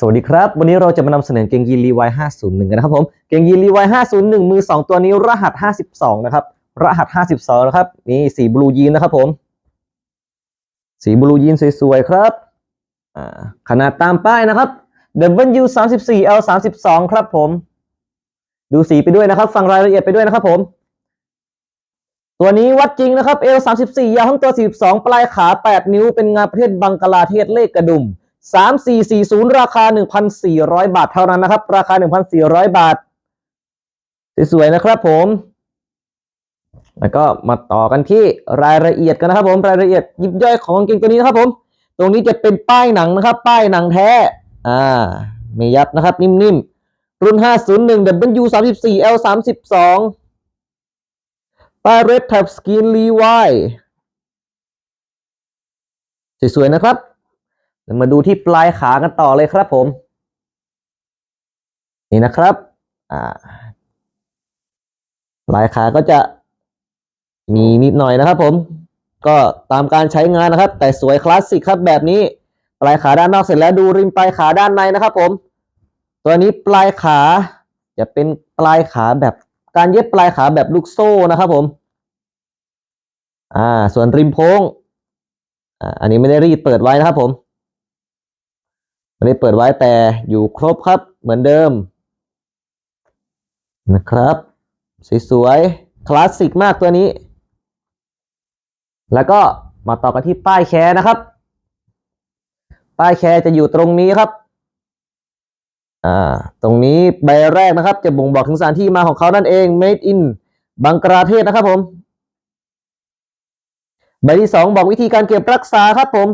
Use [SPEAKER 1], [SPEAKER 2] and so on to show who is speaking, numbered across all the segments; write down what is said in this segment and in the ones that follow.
[SPEAKER 1] สวัสดีครับ วันนี้เราจะมานำเสนอเกงยีนรีวาย501 กันนะครับผม เกงยีนรีวาย501 มือ 2 ตัวนี้รหัส 52 นะครับ รหัส 52 นะครับ นี่สีบลูยีนนะครับผม สีบลูยีนสวยๆ ครับ ขนาดตามป้ายนะครับ W 34 L 32ครับผม ดูสีไปด้วยนะครับ ฟังรายละเอียดไปด้วยนะครับผม ตัวนี้วัดจริงนะครับ L 34ยาวทั้งตัว 42 ปลายขา 8 นิ้ว เป็นงานประเทศบังกลาเทศเลขกระดุม 3440 ราคา 1,400 บาทเท่านั้นนะครับ ราคา 1,400 บาท สวยๆนะครับผม แล้วก็มาต่อกันที่รายละเอียดกันนะครับผม รายละเอียดยิบย่อยของกางเกงตัวนี้นะครับผม ตรงนี้จะเป็นป้ายหนังนะครับ ป้ายหนังแท้ อ่า ไม่ยับนะครับ นิ่มๆ รุ่น 501 W 34 L 32ป้าย Red Tab Skin Levi สวยๆนะครับ มาดูที่ปลายขากันต่อเลยครับผม นี่นะครับอ่าปลายขาก็จะมีนิดหน่อยนะครับผมก็ตามการใช้งานนะครับ แต่สวยคลาสสิกครับแบบนี้ ปลายขาด้านนอกเสร็จแล้วดูริมปลายขาด้านในนะครับผม ตัวนี้ปลายขาจะเป็นปลายขาแบบการเย็บปลายขาแบบลูกโซ่นะครับผม อ่า ส่วนริมโพงอ่าอันนี้ไม่ได้รีดเปิดไว้นะครับผม ไม่ได้เปิดไว้แต่อยู่ครบครับเหมือนเดิม นะครับสวยๆคลาสสิกมากตัวนี้ แล้วก็มาต่อกันที่ป้ายแคร์นะครับ ป้ายแคร์จะอยู่ตรงนี้ครับอ่าตรงนี้ใบแรกนะครับ จะบ่งบอกถึงสถานที่มาของเขานั่นเอง made in บังกลาเทศนะครับผม ใบที่สองบอกวิธีการเก็บรักษาครับผม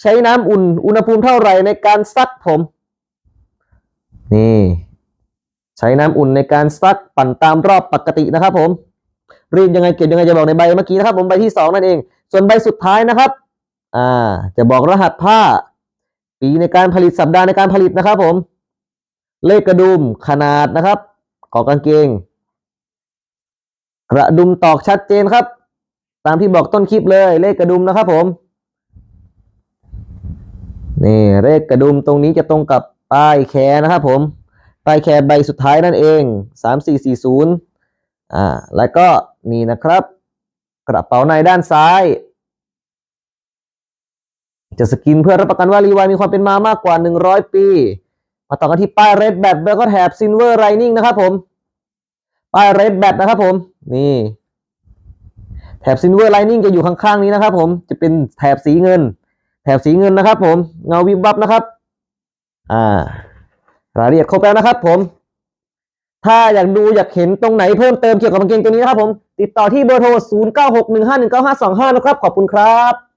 [SPEAKER 1] ใช้น้ำอุ่น อุณหภูมิเท่าไหร่ในการซักผม นี่ ใช้น้ำอุ่นในการซักปั่นตามรอบปกตินะครับ ผม รีดยังไงเก็บยังไงจะบอกในใบเมื่อกี้นะครับ ผมใบที่สองนั่นเอง ส่วนใบสุดท้ายนะครับ อ่า จะบอกรหัสผ้า ปีในการผลิตสัปดาห์ในการผลิตนะครับ ผม เลขกระดุมขนาดนะครับขอกางเกง กระดุมตอกชัดเจนครับ ตามที่บอกต้นคลิปเลยเลขกระดุมนะครับ ผม นี่เลขกระดุมตรงนี้จะตรงกับป้ายแคร์นะครับผม ป้ายแคร์ใบสุดท้ายนั่นเองสามสี่สี่ศูนย์อ่า แล้วก็นี่นะครับ กระเป๋าในด้านซ้าย จะสกินเพื่อรับประกันว่ารีวายมีความเป็นมามากกว่า 100 ปี มาต่อกันที่ป้ายเรดแบทแล้วก็แถบซินเวอร์ไรนิ่งนะครับผม ป้ายเรดแบทนะครับผม นี่ แถบซินเวอร์ไลนิ่งจะอยู่ข้างๆนี้นะครับผม จะเป็นแถบสีเงิน แถบสีเงินนะครับ ผมเงาวิบวับนะครับ อ่ารายละเอียดครบแล้วนะครับ ผม ถ้าอยากดูอยากเห็นตรงไหนเพิ่มเติมเกี่ยวกับกางเกงตัวนี้นะครับ ผม ติดต่อที่เบอร์โทร 0961519525 นะครับ ขอบคุณครับ